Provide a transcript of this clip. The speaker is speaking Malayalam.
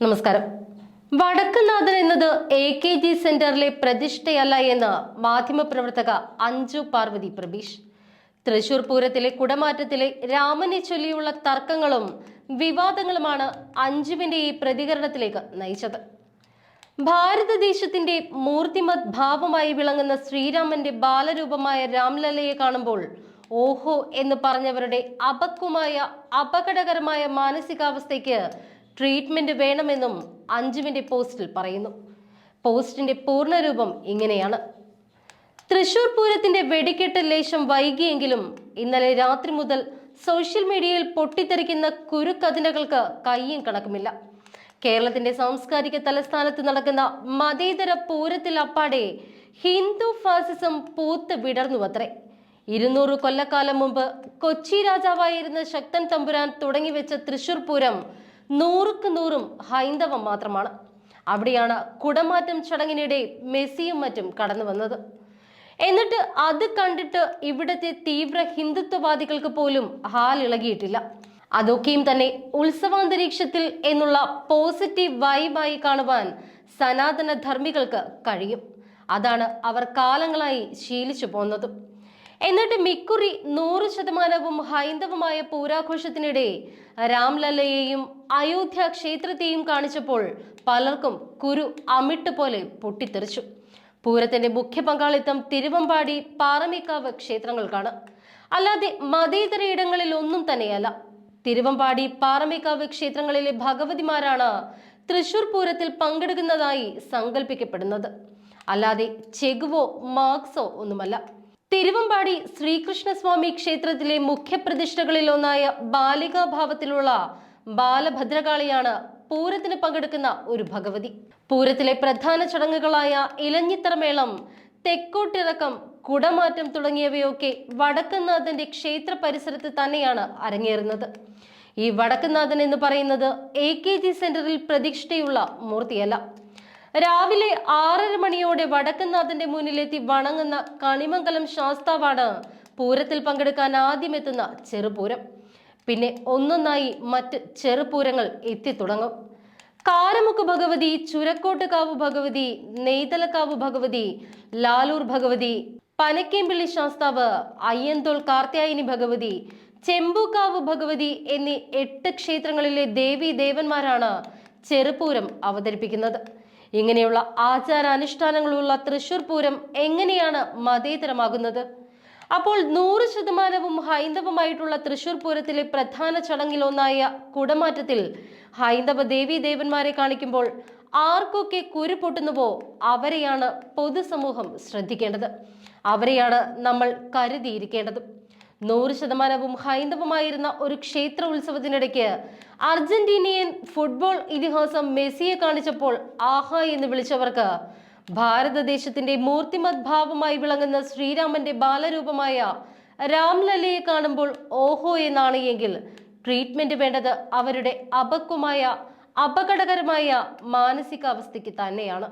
നമസ്കാരം. വടക്കുനാഥൻ എന്നത് എ കെ ജി സെന്ററിലെ പ്രതിഷ്ഠയല്ല എന്ന് മാധ്യമപ്രവർത്തക അഞ്ജു പാർവതി പ്രബീഷ്. തൃശൂർ പൂരത്തിലെ കുടമാറ്റത്തിലെ രാമനെ ചൊല്ലിയുള്ള തർക്കങ്ങളും വിവാദങ്ങളുമാണ് അഞ്ജുവിന്റെ ഈ പ്രതികരണത്തിലേക്ക് നയിച്ചത്. ഭാരതദേശത്തിന്റെ മൂർത്തിമത് ഭാവമായി വിളങ്ങുന്ന ശ്രീരാമന്റെ ബാലരൂപമായ രാംലലയെ കാണുമ്പോൾ ഓഹോ എന്ന് പറഞ്ഞവരുടെ അപക്വമായ അപകടകരമായ മാനസികാവസ്ഥയ്ക്ക് ട്രീറ്റ്മെന്റ് വേണമെന്നും അഞ്ജുവിന്റെ പോസ്റ്റിൽ പറയുന്നു. പോസ്റ്റിന്റെ പൂർണരൂപം ഇങ്ങനെയാണ്. തൃശൂർ പൂരത്തിന്റെ വെടിക്കെട്ട് ലേശം വൈകിയെങ്കിലും ഇന്നലെ രാത്രി മുതൽ സോഷ്യൽ മീഡിയയിൽ പൊട്ടിത്തെറിക്കുന്ന കുരുക്കതിനകൾക്ക് കയ്യും കണക്കുമില്ല. കേരളത്തിന്റെ സാംസ്കാരിക തലസ്ഥാനത്ത് നടക്കുന്ന മതേതര പൂരത്തിൽ അപ്പാടെ ഹിന്ദു ഫാസിസം പൂത്ത് വിടർന്നു അത്രേ ഇരുന്നൂറ് കൊല്ലക്കാലം മുമ്പ് കൊച്ചി രാജാവായിരുന്ന ശക്തൻ തമ്പുരാൻ തുടങ്ങിവെച്ച തൃശൂർ പൂരം നൂറുക്ക് നൂറും ഹൈന്ദവം മാത്രമാണ്. അവിടെയാണ് കുടമാറ്റം ചടങ്ങിനിടെ മെസ്സിയും മറ്റും കടന്നു വന്നത്. എന്നിട്ട് അത് കണ്ടിട്ട് ഇവിടത്തെ തീവ്ര ഹിന്ദുത്വവാദികൾക്ക് പോലും ഹാലിളകിയിട്ടില്ല അതൊക്കെയും തന്നെ ഉത്സവാന്തരീക്ഷത്തിൽ എന്നുള്ള പോസിറ്റീവ് വൈബായി കാണുവാൻ സനാതന ധർമ്മികൾക്ക് കഴിയും. അതാണ് അവർ കാലങ്ങളായി ശീലിച്ചു പോന്നതും. എന്നിട്ട് മിക്കുറി നൂറ് ശതമാനവും ഹൈന്ദവമായ പൂരാഘോഷത്തിനിടെ രാംലല്ലയെയും അയോധ്യ ക്ഷേത്രത്തെയും കാണിച്ചപ്പോൾ പലർക്കും കുരു അമിട്ട് പോലെ പൊട്ടിത്തെറിച്ചു. പൂരത്തിന്റെ മുഖ്യ പങ്കാളിത്തം തിരുവമ്പാടി പാറമേക്കാവ് ക്ഷേത്രങ്ങൾക്കാണ്. അല്ലാതെ മതേതര ഇടങ്ങളിൽ ഒന്നും തന്നെയല്ല. തിരുവമ്പാടി പാറമേക്കാവ് ക്ഷേത്രങ്ങളിലെ ഭഗവതിമാരാണ് തൃശൂർ പൂരത്തിൽ പങ്കെടുക്കുന്നതായി സങ്കല്പിക്കപ്പെടുന്നത് അല്ലാതെ ചെകുവോ മാർക്സോ ഒന്നുമല്ല. തിരുവമ്പാടി ശ്രീകൃഷ്ണസ്വാമി ക്ഷേത്രത്തിലെ മുഖ്യപ്രതിഷ്ഠകളിൽ ഒന്നായ ബാലികാഭാവത്തിലുള്ള ബാലഭദ്രകാളിയാണ് പൂരത്തിന് പങ്കെടുക്കുന്ന ഒരു ഭഗവതി. പൂരത്തിലെ പ്രധാന ചടങ്ങുകളായ ഇലഞ്ഞിത്തറമേളം തെക്കോട്ടിറക്കം കുടമാറ്റം തുടങ്ങിയവയൊക്കെ വടക്കനാഥന്റെ ക്ഷേത്ര പരിസരത്ത് തന്നെയാണ് അരങ്ങേറുന്നത്. ഈ വടക്കനാഥൻ എന്ന് പറയുന്നത് എ കെ ജി സെന്ററിൽ പ്രതിഷ്ഠയുള്ള മൂർത്തിയല്ല. രാവിലെ ആറര മണിയോടെ വടക്കനാഥന്റെ മുന്നിലെത്തി വണങ്ങുന്ന കണിമംഗലം ശാസ്താവാണ് പൂരത്തിൽ പങ്കെടുക്കാൻ ആദ്യമെത്തുന്ന ചെറുപൂരം. പിന്നെ ഒന്നൊന്നായി മറ്റ് ചെറുപൂരങ്ങൾ എത്തിത്തുടങ്ങും. കാരമുക്ക് ഭഗവതി ചുരക്കോട്ടുകാവ് ഭഗവതി നെയ്തലക്കാവ് ഭഗവതി ലാലൂർ ഭഗവതി പനക്കേമ്പിള്ളി ശാസ്താവ് അയ്യന്തോൾ കാർത്യായനി ഭഗവതി ചെമ്പൂക്കാവ് ഭഗവതി എന്നീ എട്ട് ക്ഷേത്രങ്ങളിലെ ദേവി ദേവന്മാരാണ് ചെറുപൂരം അവതരിപ്പിക്കുന്നത്. ഇങ്ങനെയുള്ള ആചാരാനുഷ്ഠാനങ്ങളുള്ള തൃശൂർ പൂരം എങ്ങനെയാണ് മതേതരമാകുന്നത്? അപ്പോൾ നൂറ് ശതമാനവും ഹൈന്ദവമായിട്ടുള്ള തൃശൂർ പൂരത്തിലെ പ്രധാന ചടങ്ങിലൊന്നായ കുടമാറ്റത്തിൽ ഹൈന്ദവ ദേവീ ദേവന്മാരെ കാണിക്കുമ്പോൾ ആർക്കൊക്കെ കുരു പൊട്ടുന്നുവോ അവരെയാണ് പൊതുസമൂഹം ശ്രദ്ധിക്കേണ്ടത്. അവരെയാണ് നമ്മൾ കരുതിയിരിക്കേണ്ടതും. നൂറ് ശതമാനവും ഹൈന്ദവമായിരുന്ന ഒരു ക്ഷേത്ര ഉത്സവത്തിനിടയ്ക്ക് അർജന്റീനിയൻ ഫുട്ബോൾ ഇതിഹാസം മെസ്സിയെ കാണിച്ചപ്പോൾ ആഹാ എന്ന് വിളിച്ചവർക്ക്. ഭാരതദേശത്തിന്റെ മൂർത്തിമത് ഭാവമായി വിളങ്ങുന്ന ശ്രീരാമന്റെ ബാലരൂപമായ രാംലലയെ കാണുമ്പോൾ ഓഹോ എന്നാണ് എങ്കിൽ ട്രീറ്റ്മെന്റ് വേണ്ടത് അവരുടെ അപക്വമായ അപകടകരമായ മാനസികാവസ്ഥയ്ക്ക് തന്നെയാണ്.